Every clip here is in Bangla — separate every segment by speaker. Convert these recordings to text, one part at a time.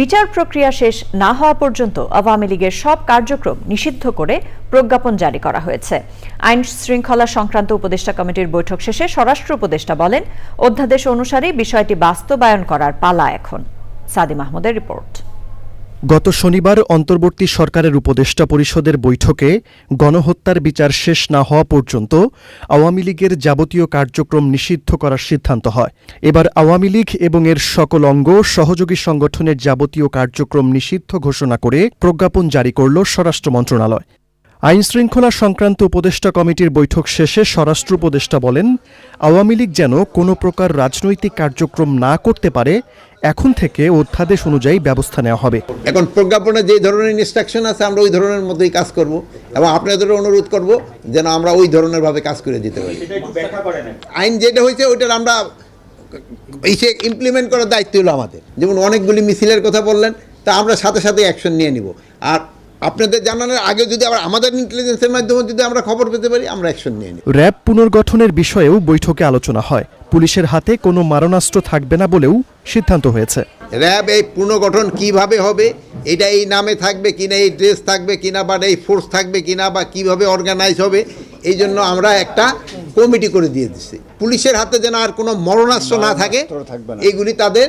Speaker 1: বিচার প্রক্রিয়া শেষ না হওয়া পর্যন্ত আওয়ামী লীগের সব কার্যক্রম নিষিদ্ধ করে প্রজ্ঞাপন জারি করা হয়েছে। আইন শৃঙ্খলা সংক্রান্ত উপদেষ্টা কমিটির বৈঠক শেষে স্বরাষ্ট্র উপদেষ্টা বলেন, অধ্যাদেশ অনুসারে বিষয়টি বাস্তবায়ন করার পালা এখন। সাদি মাহমুদের রিপোর্ট।
Speaker 2: গত শনিবার অন্তর্বর্তী সরকারের উপদেষ্টা পরিষদের বৈঠকে গণহত্যার বিচার শেষ না হওয়া পর্যন্ত আওয়ামী লীগের যাবতীয় কার্যক্রম নিষিদ্ধ করার সিদ্ধান্ত হয়। এবার আওয়ামী লীগ এবং এর সকল অঙ্গ সহযোগী সংগঠনের যাবতীয় কার্যক্রম নিষিদ্ধ ঘোষণা করে প্রজ্ঞাপন জারি করল স্বরাষ্ট্র মন্ত্রণালয়। আইন শৃঙ্খলা সংক্রান্ত উপদেষ্টা কমিটির বৈঠক শেষে স্বরাষ্ট্র উপদেষ্টা বলেন আওয়ামী লীগ যেন কোনো প্রকার রাজনৈতিক কার্যক্রম না করতে পারে এখন থেকে অধ্যাদেশ অনুযায়ী ব্যবস্থা নেওয়া হবে।
Speaker 3: এখন প্রজ্ঞাপনে যে ধরনের ইনস্ট্রাকশন আছে আমরা ওই ধরনের মতোই কাজ করব এবং আপনাদেরও অনুরোধ করব যেন আমরা ওই ধরনের ভাবে কাজ করে দিতে পারি। আইন যেটা হয়েছে ওইটার আমরা এই সে ইমপ্লিমেন্ট করার দায়িত্ব হলো আমাদের। যেমন অনেকগুলি মিছিলের কথা বললেন তা আমরা সাথে সাথে অ্যাকশন নিয়ে নিব। আর আপনাদের জানানোর আগে যদি আবার আমাদের ইন্টেলিজেন্সের মাধ্যমে যদি আমরা খবর পেতে পারি আমরা অ্যাকশন নিয়ে নিই
Speaker 2: র্যাব পুনর্গঠনের বিষয়েও বৈঠকে আলোচনা হয়। পুলিশের হাতে কোনো মারণাস্ত্র থাকবে না বলেও সিদ্ধান্ত হয়েছে।
Speaker 3: র্যাব এই পুনর্গঠন কীভাবে হবে? এটা এই নামে থাকবে কিনা এই ড্রেস থাকবে কিনা বা এই ফোর্স থাকবে কিনা বা কীভাবে অর্গানাইজ হবে? এই জন্য আমরা একটা কমিটি করে দিয়ে দিচ্ছি পুলিশের হাতে যেন আর কোনো মরণাস্ত্র না থাকে এইগুলি তাদের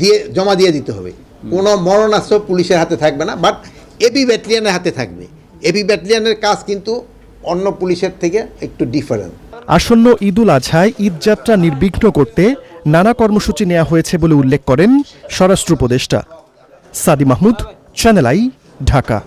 Speaker 3: দিয়ে জমা দিয়ে দিতে হবে। কোনো মরণাস্ত্র পুলিশের হাতে থাকবে না। বাট এপি ব্যাটালিয়ানের হাতে থাকবে। এবি ব্যাটালিয়ানের কাজ কিন্তু অন্য পুলিশের থেকে একটু ডিফারেন্ট
Speaker 2: আসন্ন ঈদুল আজহায় ঈদযাত্রা নির্বিঘ্ন করতে নানা কর্মসূচি নেওয়া হয়েছে বলে উল্লেখ করেন স্বরাষ্ট্র উপদেষ্টা। Sadi Mahmud channel I Dhaka